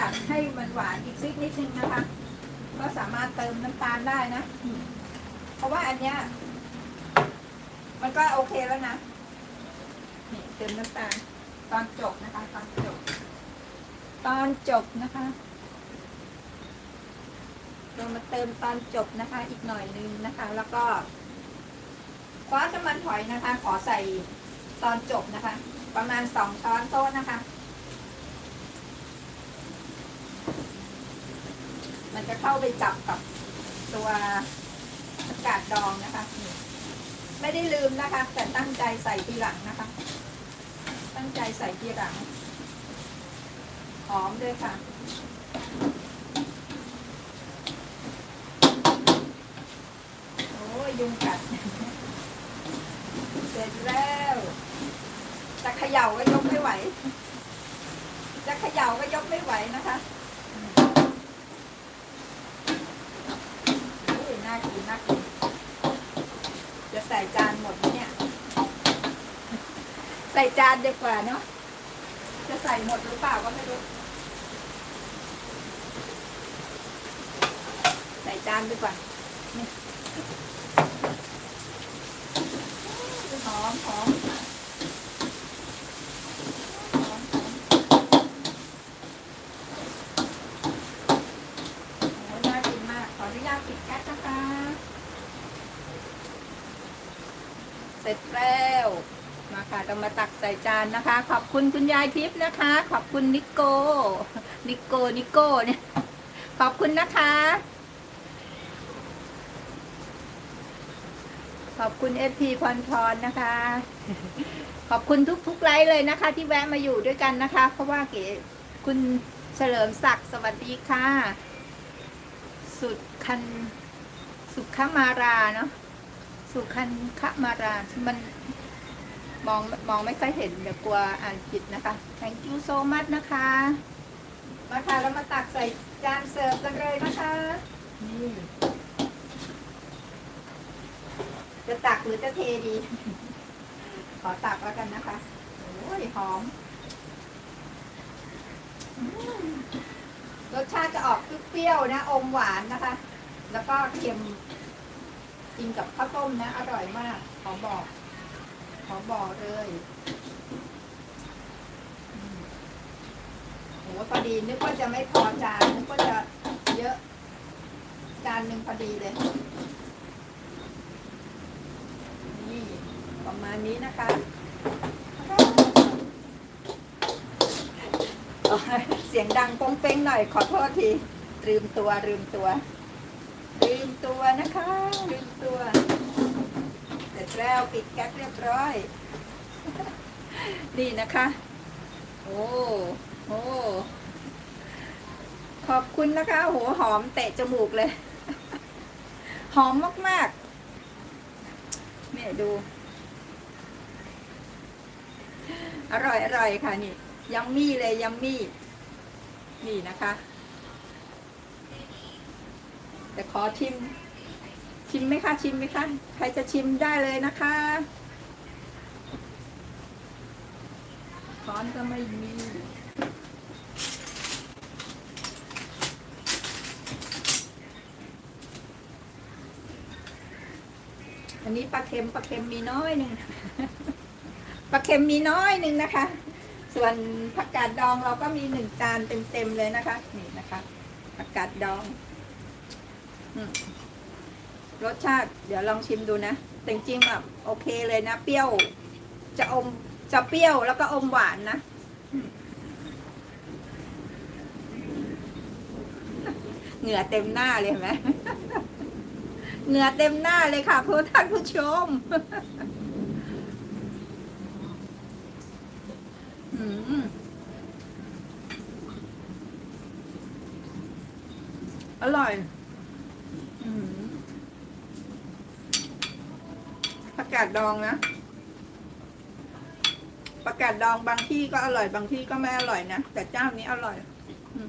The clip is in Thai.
อยากให้มันหวานอีกสักนิดนึงนะคะ ก็สามารถเติมน้ำตาลได้นะ เพราะว่าอันเนี้ยมันก็โอเคแล้วนะ นี่เติมน้ำตาลตอนจบนะคะ ตอนจบ ตอนจบนะคะเรามาเติมตอนจบนะคะ อีกหน่อยนึงนะคะ แล้วก็คว้าน้ำมันหอยนะคะ ขอใส่ตอนจบนะคะ ประมาณสองช้อนโต๊ะนะคะ มันจะเข้าไปจับกับตัวอากาศดองนะคะ ไม่ได้ลืมนะคะ แต่ตั้งใจใส่ทีหลังนะคะ ตั้งใจใส่ทีหลัง หอมด้วยค่ะโอ้ยยุงกัด เสร็จแล้วจะเขย่าก็ยกไม่ไหว จะเขย่าก็ยกไม่ไหวนะคะอุ้ย น่ากินน่ากินจะใส่จานหมดไหมเนี่ย ใส่จานดีกว่าเนาะจะใส่หมดหรือเปล่าก็ไม่รู้ใส่จานดีกว่าหอมหอมหอมหอมโอ้น่ากินมากขออนุญาตปิดแก๊สนะคะ เส ร็จแล้วมาค่ะเรามาตักใส่จานนะคะ ขอบคุณคุณยายทิพย์นะคะ ขอบคุณนิโก้นิโก้นิโก้เนี่ยขอบคุณนะคะ ขอบคุณเอฟพีพรพรนะคะ ขอบคุณทุกทุกๆไลฟ์เลยนะคะ ที่แวะมาอยู่ด้วยกันนะคะ เพราะว่าเก๋คุณเฉลิมศักดิ์สวัสดีค่ะ สุดคันสุขมาราเนาะ สุขันขมารามันมองมองไม่ค่อยเห็นเดี๋ยวกลัวอ่านผิดนะคะ thank you so much นะคะ มาค่ะแล้วมาตักใส่จานเสิร์ฟกันเลยนะคะนี่จะตักหรือจะเทดี ขอตักแล้วกันนะคะ โอ้ย หอม รสชาติจะออกเปรี้ยวนะ อมหวานนะคะ แล้วก็เค็ม กินกับข้าวต้มนะ อร่อยมาก ขอบอก ขอบอกเลยอืมโหพอดีนึกว่าจะไม่พอจานนึกว่าจะเยอะ จานหนึ่งพอดีเลย นี่ ประมาณนี้นะคะเสียงดังป้งเป้งหน่อย ขอโทษทีลืมตัวลืมตัว ลืมตัวนะคะลืมตัวเสร็จแล้วปิดแก๊สเรียบร้อย นี่นะคะ โอ้โหขอบคุณนะคะโหหอมเตะจมูกเลย หอมมากๆเนี่ยดู อร่อยอร่อยค่ะนี่ยัมมี่เลยยัมมี่ นี่นะคะ แต่ขอชิม ชิมไหมคะชิมไหมคะ ใครจะชิมได้เลยนะคะช้อนก็ไม่มีอันนี้ปลาเค็มปลาเค็มมีน้อยหนึ่งปลาเค็มมีน้อยหนึ่งนะคะ ส่วนผักกาดดองเราก็มีหนึ่งจานเต็มๆเลยนะคะ นี่นะคะผักกาดดอง รสชาติเดี๋ยวลองชิมดูนะแต่จริงๆแบบโอเคเลยนะ เปรี้ยว จะอมจะเปรี้ยวแล้วก็อมหวานนะ เหงื่อเต็มหน้าเลยเห็นไหมเหงื่อเต็มหน้าเลยค่ะเพื่อท่านผู้ชมอืมอร่อย ผักกาดดองนะผักกาดดองบางที่ก็อร่อยบางที่ก็ไม่อร่อยนะ แต่เจ้านี้อร่อย อืม